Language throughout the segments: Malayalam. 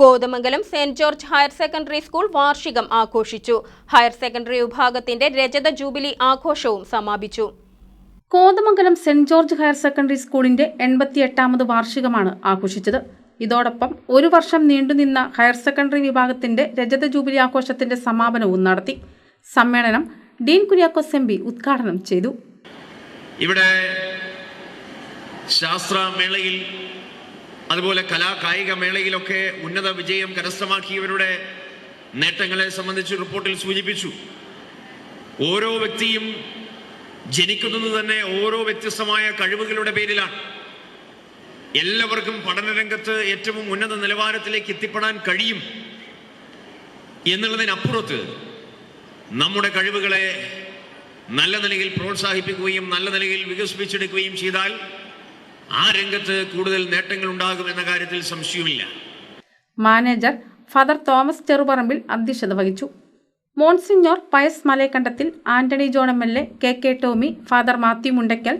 Kothamangalam saint George higher secondary school വാർഷികം ആഘോഷിച്ചു. ഹയർ സെക്കൻഡറി വിഭാഗത്തിന്റെ രജത ജൂബിലി ആഘോഷവും സമാപിച്ചു. Kothamangalam saint George higher secondary സ്കൂളിന്റെ എൺപത്തിയെട്ടാമത് വാർഷികമാണ് ആഘോഷിച്ചത്. ഇതോടൊപ്പം ഒരു വർഷം നീണ്ടുനിന്ന ഹയർ സെക്കൻഡറി വിഭാഗത്തിന്റെ രജത ജൂബിലി ആഘോഷത്തിന്റെ സമാപനവും നടത്തി. സമ്മേളനം ഡീൻ കുര്യാക്കോസ് എം ഉദ്ഘാടനം ചെയ്തു. ഇവിടെ ശാസ്ത്രമേളയിൽ അതുപോലെ കലാ കായിക മേളയിലൊക്കെ ഉന്നത വിജയം കരസ്ഥമാക്കിയവരുടെ നേട്ടങ്ങളെ സംബന്ധിച്ച് റിപ്പോർട്ടിൽ സൂചിപ്പിച്ചു. ഓരോ വ്യക്തിയും ജനിക്കുന്നത് തന്നെ ഓരോ വ്യത്യസ്തമായ കഴിവുകളുടെ പേരിലാണ്. എല്ലാവർക്കും പഠനരംഗത്ത് ഏറ്റവും ഉന്നത നിലവാരത്തിലേക്ക് എത്തിപ്പെടാൻ കഴിയും എന്നുള്ളതിനപ്പുറത്ത് നമ്മുടെ കഴിവുകളെ നല്ല നിലയിൽ പ്രോത്സാഹിപ്പിക്കുകയും നല്ല നിലയിൽ വികസിപ്പിച്ചെടുക്കുകയും ചെയ്താൽ ആ രംഗത്ത് കൂടുതൽ നേട്ടങ്ങൾ ഉണ്ടാകും എന്ന കാര്യത്തിൽ സംശയമില്ല മാനേജർ ഫാദർ തോമസ് ചെറുപറമ്പിൽ അധ്യക്ഷത വഹിച്ചു. Monsignor Pius Malayakandathil Antony John M L A K K Tomy father Mathew Mundackal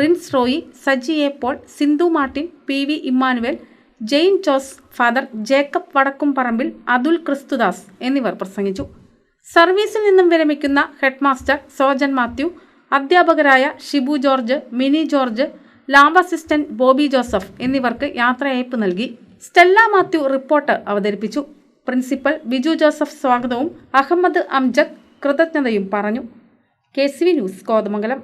Rince Roy Saji A Paul Sindhu Martin P V Immanuel Jain Jose father Jacob Vadakkumparambil Athul Kristhudas എന്നിവർ പ്രസംഗിച്ചു. സർവീസിൽ നിന്നും വിരമിക്കുന്ന ഹെഡ്മാസ്റ്റർ സോജൻ മാത്യു അധ്യാപകരായ Shibu George Mini George lab assistant Bobby Joseph എന്നിവർക്ക് യാത്രയയപ്പ് നൽകി. സ്റ്റെല്ല മാത്യു റിപ്പോർട്ട് അവതരിപ്പിച്ചു. പ്രിൻസിപ്പൽ ബിജു ജോസഫ് സ്വാഗതവും അഹമ്മദ് അംജദ് കൃതജ്ഞതയും പറഞ്ഞു. K C V news Kothamangalam.